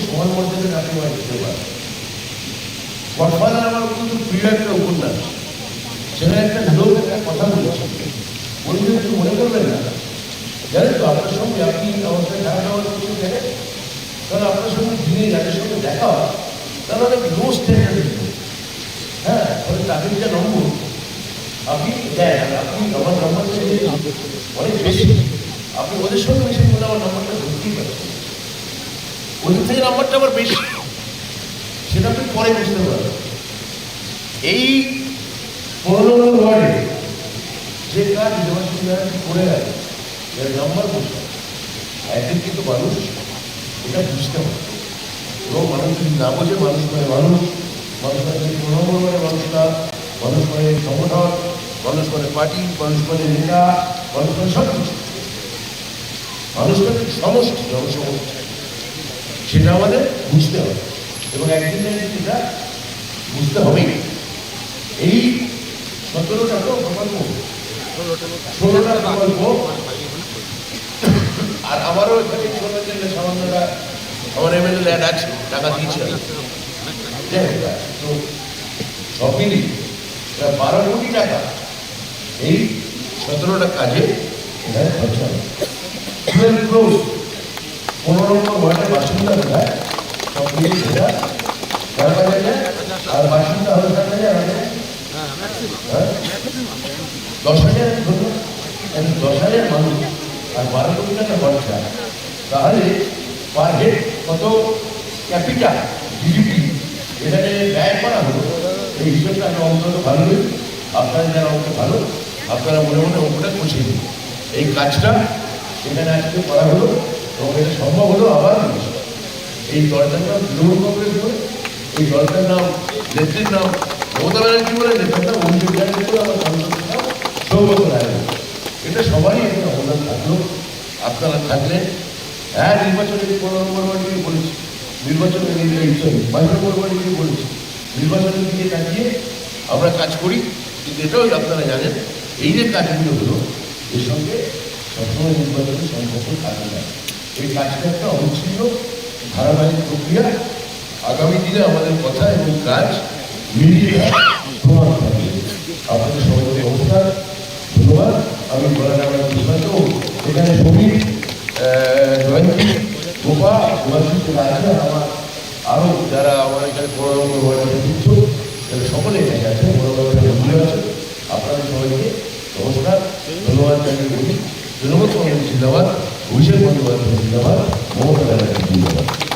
সমান মর্যাদা কাকিমা দিতে পারে। গডফাদার আমার কিন্তু প্রিয় একটা উপন্যাস। সেখানে একটা লোক একটা কথা বলেছে। বলতে একটু মনে করবেন না। জানেন তো, আপনার সঙ্গে আপনি আমার দেখা যাওয়ার কিছু দেখেন কারণ আপনার সঙ্গে দিনে যাদের সঙ্গে দেখা হয়, তারা অনেক লো স্ট্যান্ডার্ড হ্যাঁ ফলে তাদের যা নম্বর আপনি দেন। আপনি আমার নম্বর অনেক বেশি। আপনি ওদের সঙ্গে বেশি বলে আমার পারছেন ওদের থেকে নাম্বারটা আবার বেশি, সেটা আপনি পরে বুঝতে পারবেন। এই পনেরো যে কাজ দেবাশিস করে গেল এর নাম্বার বুঝতে একদিন কিন্তু মানুষ, এটা বুঝতে হবে। এবং মানুষ যদি না বোঝে, মানুষ মানে মানুষ। মানুষ মানে নম্বর মানে মানুষ না। মানুষ মানে সংগঠন মানুষ মানে পার্টি, মানুষ মানে নেতা, মানুষ মানে সব কিছু মানুষ মানে সমষ্টি, জনসমষ্টি। সেটা আমাদের বুঝতে হবে। এবং একদিন সেটা বুঝতে হবেই। এই সতেরোটা তো প্রকল্প। ষোলোটা প্রকল্প। আর আমারও এখানে ছোটো জন্য সামান্যটা আমার এমএলএ ল্যান্ড আছে, টাকা দিয়েছে তো সব মিলিয়ে বারো কোটি টাকা। এই সতেরোটা কাজে খরচা হবে। পনেরো ওয়ার্ডের বাসিন্দা কোথায় সব মিলিয়ে সেটা? আর বাসিন্দা হলো হাজার আমাদের? দশ হাজার ধরুন দশ হাজার মানুষ, আর বারো কোটি টাকা খরচা তাহলে পার হেড কত ক্যাপিটা জিডিপি এখানে ব্যয় করা হলো। এই হিসেবটা আমি অন্তত ভালোই আপনারা যারা অঙ্ক ভালো, আপনারা মনে মনে কষে দিন এই কাজটা এখানে আজকে করা হলো। এবং এটা সম্ভব হলো আবার এই দলটার নাম তৃণমূল কংগ্রেস বলে, এই দলটার নাম নেত্রীর নাম মমতা ব্যানার্জি বলে, নেতার নাম অভিষেক ব্যানার্জি বলে আমার সাংসদের সৌগত রায় এটা সবারই একটা অবদান থাকল। আপনারা থাকলে হ্যাঁ নির্বাচনে পনেরো নম্বর ওয়ার্ডে বলেছি নির্বাচনে সরি বাইশ নম্বর ওয়ার্ডে গিয়ে বলেছি, নির্বাচনের দিকে তাকিয়ে আমরা কাজ করি, কিন্তু এটাও আপনারা জানেন, এই যে কাজগুলো হলো, এর সঙ্গে সবসময় নির্বাচনের সম্পর্ক থাকে না এই কাজটা একটা অবিচ্ছিন্ন ধারাবাহিক প্রক্রিয়া আগামী দিনে আমাদের কথা এবং কাজ মিলিয়ে প্রমাণ থাকবে আপনাদের সবাইকে নমস্কার, ধন্যবাদ। আমি গলাডাঙ্গা বিশ্বনাথ এখানে শ্রমিক জয়ন্তী, গোপা সুভাষিত আছে আমার আরও যারা আমার এখানে ওয়ার্ডে দিচ্ছ তাহলে সকলে এখানে আছে বড় বড় ভুলে আছে। আপনাদের সবাইকে নমস্কার, ধন্যবাদ জানিয়ে বলি। তৃণমূল কংগ্রেস জিন্দাবাদ। 오셔야 되는 것 같습니다만, 모두 나가겠습니다.